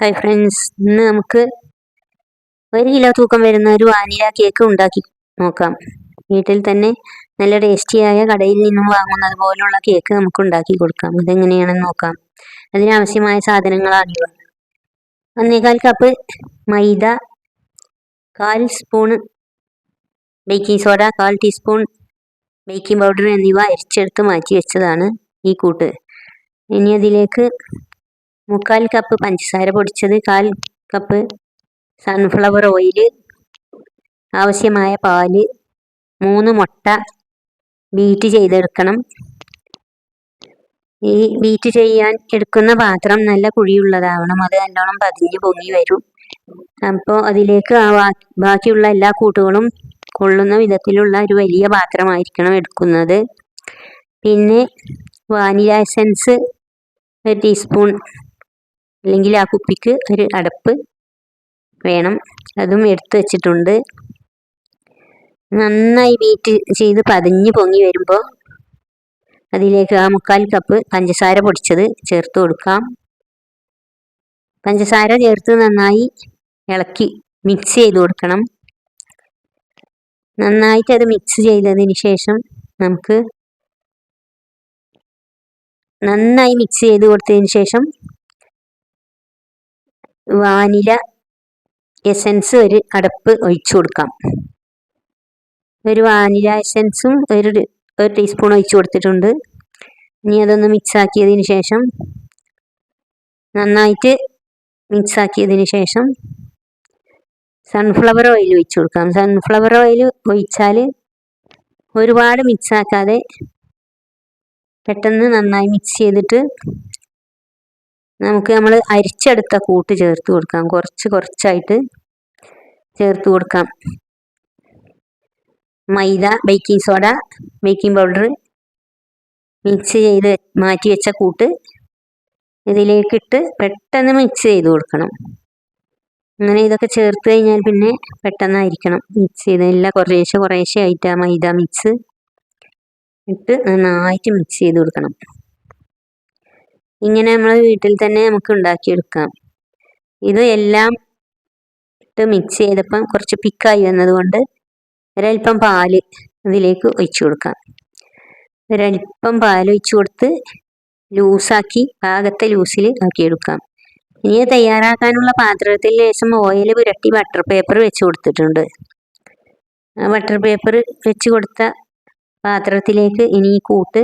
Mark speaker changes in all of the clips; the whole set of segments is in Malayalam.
Speaker 1: ഹായ് ഫ്രണ്ട്സ് ഇന്ന് നമുക്ക് ഒരു കിലോ തൂക്കം വരുന്ന ഒരു വാനില കേക്ക് ഉണ്ടാക്കി നോക്കാം. വീട്ടിൽ തന്നെ നല്ല ടേസ്റ്റിയായ കടയിൽ നിന്നും വാങ്ങുന്നത് പോലുള്ള കേക്ക് നമുക്ക് ഉണ്ടാക്കി കൊടുക്കാം. അതെങ്ങനെയാണെന്ന് നോക്കാം. അതിനാവശ്യമായ സാധനങ്ങളാണിവ ഒന്നേകാൽ കപ്പ് മൈദ കാൽ സ്പൂൺ ബേക്കിംഗ് സോഡ കാൽ ടീസ്പൂൺ ബേക്കിംഗ് പൗഡർ എന്നിവ അരിച്ചെടുത്ത് മാറ്റി വെച്ചതാണ് ഈ കൂട്ട്. ഇനി അതിലേക്ക് മുക്കാൽ കപ്പ് പഞ്ചസാര പൊടിച്ചത് കാൽ കപ്പ് സൺഫ്ലവർ ഓയിൽ ആവശ്യമായ പാൽ മൂന്ന് മുട്ട ബീറ്റ് ചെയ്തെടുക്കണം. ഈ ബീറ്റ് ചെയ്യാൻ എടുക്കുന്ന പാത്രം നല്ല കുഴിയുള്ളതാവണം അത് നല്ലോണം പതിഞ്ഞ് പൊങ്ങി വരും. അപ്പോൾ അതിലേക്ക് ബാക്കിയുള്ള എല്ലാ കൂട്ടുകളും കൊള്ളുന്ന വിധത്തിലുള്ള ഒരു വലിയ പാത്രമായിരിക്കണം എടുക്കുന്നത്. പിന്നെ വാനില എസൻസ് ഒരു ടീസ്പൂൺ അല്ലെങ്കിൽ ആ കുപ്പിക്ക് ഒരു അടപ്പ് വേണം. അതും എടുത്തു വെച്ചിട്ടുണ്ട്. നന്നായി ബീറ്റ് ചെയ്ത് പതിഞ്ഞ് പൊങ്ങി വരുമ്പോൾ അതിലേക്ക് ആ മുക്കാൽ കപ്പ് പഞ്ചസാര പൊടിച്ചത് ചേർത്ത് കൊടുക്കാം. പഞ്ചസാര ചേർത്ത് നന്നായി ഇളക്കി മിക്സ് ചെയ്ത് കൊടുക്കണം. നന്നായിട്ട് അത് മിക്സ് ചെയ്തതിന് ശേഷം നമുക്ക് നന്നായി മിക്സ് ചെയ്ത് കൊടുത്തതിന് ശേഷം വാനില എസൻസ് ഒരു അടപ്പ് ഒഴിച്ചു കൊടുക്കാം. ഒരു വാനില എസൻസും ഒരു ഒരു ടീസ്പൂൺ ഒഴിച്ചു കൊടുത്തിട്ടുണ്ട്. ഇനി അതൊന്ന് മിക്സ് ആക്കിയതിന് ശേഷം നന്നായിട്ട് മിക്സ് ആക്കിയതിന് ശേഷം സൺഫ്ലവർ ഓയിൽ ഒഴിച്ചു കൊടുക്കാം. സൺഫ്ലവർ ഓയിൽ ഒഴിച്ചാൽ ഒരുപാട് മിക്സ് ആക്കാതെ പെട്ടെന്ന് നന്നായി മിക്സ് ചെയ്തിട്ട് നമുക്ക് നമ്മൾ അരിച്ചെടുത്ത കൂട്ട് ചേർത്ത് കൊടുക്കാം. കുറച്ച് കുറച്ചായിട്ട് ചേർത്ത് കൊടുക്കാം. Maida baking soda baking powder mix ചെയ്ത് മാറ്റി വെച്ച കൂട്ട് ഇതിലേക്കിട്ട് പെട്ടെന്ന് മിക്സ് ചെയ്ത് കൊടുക്കണം. അങ്ങനെ ഇതൊക്കെ ചേർത്ത് കഴിഞ്ഞാൽ പിന്നെ പെട്ടെന്നായിരിക്കണം മിക്സ് ചെയ്ത്. എല്ലാം കുറേശ്ശെ കുറേശ്ശെ ആയിട്ട് ആ മൈദ മിക്സ് ഇട്ട് നന്നായിട്ട് മിക്സ് ചെയ്ത് കൊടുക്കണം. ഇങ്ങനെ നമ്മൾ വീട്ടിൽ തന്നെ നമുക്ക് ഉണ്ടാക്കിയെടുക്കാം. ഇത് എല്ലാം ഇട്ട് മിക്സ് ചെയ്തപ്പം കുറച്ച് പിക്കായി വന്നതുകൊണ്ട് ഒരൽപ്പം പാൽ ഇതിലേക്ക് ഒഴിച്ചു കൊടുക്കാം. ഒരൽപ്പം പാൽ ഒഴിച്ചു കൊടുത്ത് ലൂസാക്കി പാകത്തെ ലൂസിൽ ആക്കിയെടുക്കാം. ഇനി തയ്യാറാക്കാനുള്ള പാത്രത്തിൽ ശേഷം ഓയിൽ പുരട്ടി ബട്ടർ പേപ്പർ വെച്ച് കൊടുത്തിട്ടുണ്ട്. ആ ബട്ടർ പേപ്പർ വെച്ച് കൊടുത്ത പാത്രത്തിലേക്ക് ഇനി കൂട്ട്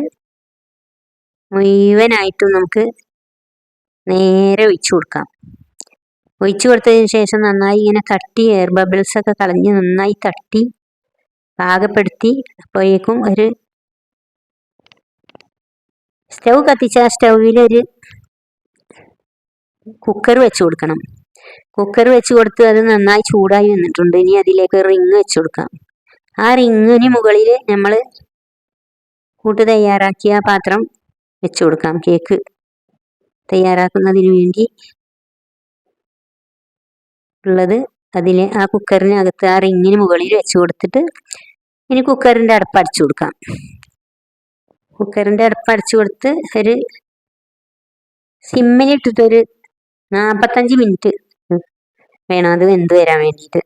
Speaker 1: മുഴുവനായിട്ടും നമുക്ക് നേരെ ഒഴിച്ചു കൊടുക്കാം. ഒഴിച്ചു കൊടുത്തതിന് ശേഷം നന്നായി ഇങ്ങനെ തട്ടി എയർ ബബിൾസ് ഒക്കെ കളഞ്ഞ് നന്നായി തട്ടി പാകപ്പെടുത്തി അപ്പോഴേക്കും ഒരു സ്റ്റൗ കത്തിച്ച സ്റ്റൗവിൽ ഒരു കുക്കർ വെച്ച് കൊടുക്കണം. കുക്കർ വെച്ച് കൊടുത്ത് അത് നന്നായി ചൂടായി വന്നിട്ടുണ്ട്. ഇനി അതിലേക്ക് റിങ് വെച്ച് കൊടുക്കാം. ആ റിങ്ങിന് മുകളിൽ നമ്മൾ കൂട്ട് തയ്യാറാക്കിയ പാത്രം വെച്ചു കൊടുക്കാം. കേക്ക് തയ്യാറാക്കുന്നതിന് വേണ്ടി ഉള്ളത് അതിൽ ആ കുക്കറിനകത്ത് ആ റിങ്ങിന് മുകളിൽ വെച്ച് കൊടുത്തിട്ട് ഇനി കുക്കറിന്റെ അടുപ്പ് അടച്ചു കൊടുക്കാം. കുക്കറിന്റെ അടുപ്പ് അടച്ചു കൊടുത്ത് ഒരു സിമ്മിലിട്ടിട്ടൊരു നാൽപ്പത്തഞ്ച് മിനിറ്റ് വേണം അത് വെന്ത് വരാൻ വേണ്ടിയിട്ട്.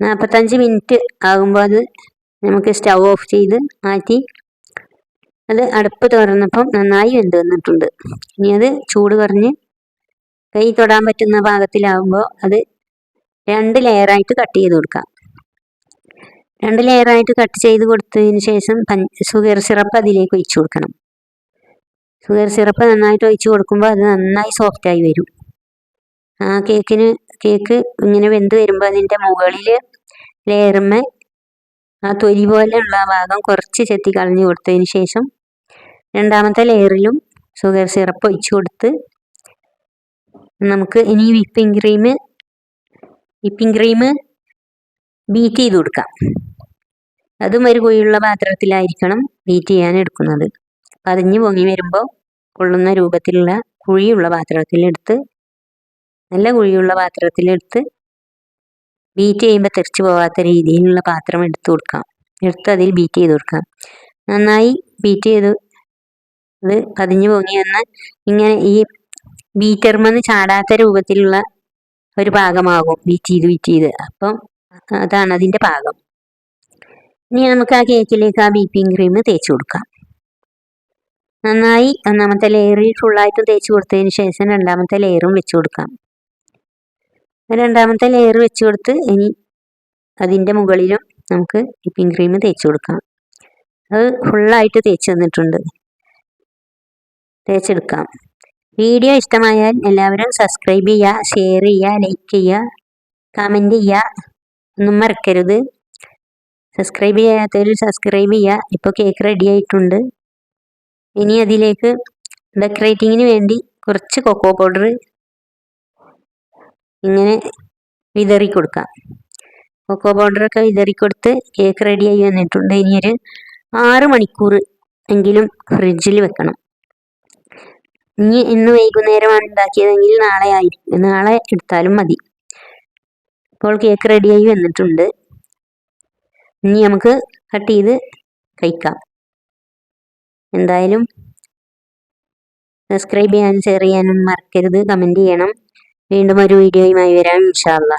Speaker 1: നാൽപ്പത്തഞ്ച് മിനിറ്റ് ആകുമ്പോൾ അത് നമുക്ക് സ്റ്റൗ ഓഫ് ചെയ്ത് മാറ്റി അത് അടുപ്പ് തുറന്നപ്പം നന്നായി വെന്ത് വന്നിട്ടുണ്ട്. ഇനി അത് ചൂട് കുറഞ്ഞ് കൈ തൊടാൻ പറ്റുന്ന പാകത്തിലാവുമ്പോൾ അത് രണ്ട് ലെയറായിട്ട് കട്ട് ചെയ്ത് കൊടുക്കാം. രണ്ട് ലെയറായിട്ട് കട്ട് ചെയ്ത് കൊടുത്തതിന് ശേഷം ഷുഗർ സിറപ്പ് അതിലേക്ക് ഒഴിച്ചു കൊടുക്കണം. ഷുഗർ സിറപ്പ് നന്നായിട്ട് ഒഴിച്ചു കൊടുക്കുമ്പോൾ അത് നന്നായി സോഫ്റ്റായി വരും. ആ കേക്കിന് കേക്ക് ഇങ്ങനെ വെന്ത് വരുമ്പോൾ അതിന്റെ മുകളിൽ ലെയറുമ്മ ആ തൊലി പോലെയുള്ള ഭാഗം കുറച്ച് ചെത്തി കളഞ്ഞു കൊടുത്തതിന് ശേഷം രണ്ടാമത്തെ ലെയറിലും ഷുഗർ സിറപ്പ് ഒഴിച്ചു കൊടുത്ത് നമുക്ക് ഇനി whipping cream whipping cream beat ചെയ്ത് കൊടുക്കാം. അതും ഒരു കുഴിയുള്ള പാത്രത്തിലായിരിക്കണം ബീറ്റ് ചെയ്യാൻ എടുക്കുന്നത്. പതിഞ്ഞ് പൊങ്ങി വരുമ്പോൾ കൊള്ളുന്ന രൂപത്തിലുള്ള കുഴിയുള്ള പാത്രത്തിലെടുത്ത് നല്ല കുഴിയുള്ള പാത്രത്തിലെടുത്ത് ബീറ്റ് ചെയ്യുമ്പോൾ തെറിച്ച് പോകാത്ത രീതിയിലുള്ള പാത്രം എടുത്ത് കൊടുക്കാം. എടുത്ത് അതിൽ ബീറ്റ് ചെയ്ത് കൊടുക്കാം. നന്നായി ബീറ്റ് ചെയ്ത് ഇത് പതിഞ്ഞു പൊങ്ങി വന്ന് ഇങ്ങനെ ഈ ബീറ്റർമെന്ന് ചാടാത്ത രൂപത്തിലുള്ള ഒരു പാകമാകും. ബീറ്റ് ചെയ്ത് ബീറ്റ് ചെയ്ത്. അപ്പം അതാണ് അതിന്റെ ഭാഗം ഇനി നമുക്ക് ആ കേക്കിലേക്ക് ആ ബീപ്പിംഗ് ക്രീം തേച്ച് കൊടുക്കാം. നന്നായി ഒന്നാമത്തെ ലെയറിൽ ഫുള്ളായിട്ടും തേച്ച് കൊടുത്തതിന് ശേഷം രണ്ടാമത്തെ ലെയറും വെച്ച് കൊടുക്കാം. രണ്ടാമത്തെ ലെയർ വെച്ച് കൊടുത്ത് ഇനി അതിന്റെ മുകളിലും നമുക്ക് വിപ്പിംഗ് ക്രീം തേച്ച് കൊടുക്കാം. അത് ഫുള്ളായിട്ട് തേച്ച് തന്നിട്ടുണ്ട്. തേച്ചെടുക്കാം. വീഡിയോ ഇഷ്ടമായാൽ എല്ലാവരും സബ്സ്ക്രൈബ് ചെയ്യുക ഷെയർ ചെയ്യുക ലൈക്ക് ചെയ്യുക കമന്റ് ചെയ്യുക. ഒന്നും മറക്കരുത്. സബ്സ്ക്രൈബ് ചെയ്യാത്തവർ സബ്സ്ക്രൈബ് ചെയ്യുക. ഇപ്പോൾ കേക്ക് റെഡി ആയിട്ടുണ്ട്. ഇനി അതിലേക്ക് ഡെക്കറേറ്റിങ്ങിന് വേണ്ടി കുറച്ച് കൊക്കോ പൗഡർ ഇങ്ങനെ വിതറി കൊടുക്കാം. കൊക്കോ പൗഡറൊക്കെ വിതറി കൊടുത്ത് കേക്ക് റെഡിയായി വന്നിട്ടുണ്ട്. ഇനി ഒരു ആറ് മണിക്കൂർ എങ്കിലും ഫ്രിഡ്ജിൽ വെക്കണം. ഇനി ഇന്ന് വൈകുന്നേരമാണ് ഉണ്ടാക്കിയതെങ്കിൽ നാളെ ആയിരിക്കും. നാളെ എടുത്താലും മതി. ഇപ്പോൾ കേക്ക് റെഡിയായി വന്നിട്ടുണ്ട്. ഇനി നമുക്ക് കട്ട് ചെയ്ത് കഴിക്കാം. എന്തായാലും സബ്സ്ക്രൈബ് ചെയ്യാനും ഷെയർ ചെയ്യാനും മറക്കരുത്. കമന്റ് ചെയ്യണം. വീണ്ടും ഒരു വീഡിയോയുമായി വരാം. ഇൻഷാല്ലാ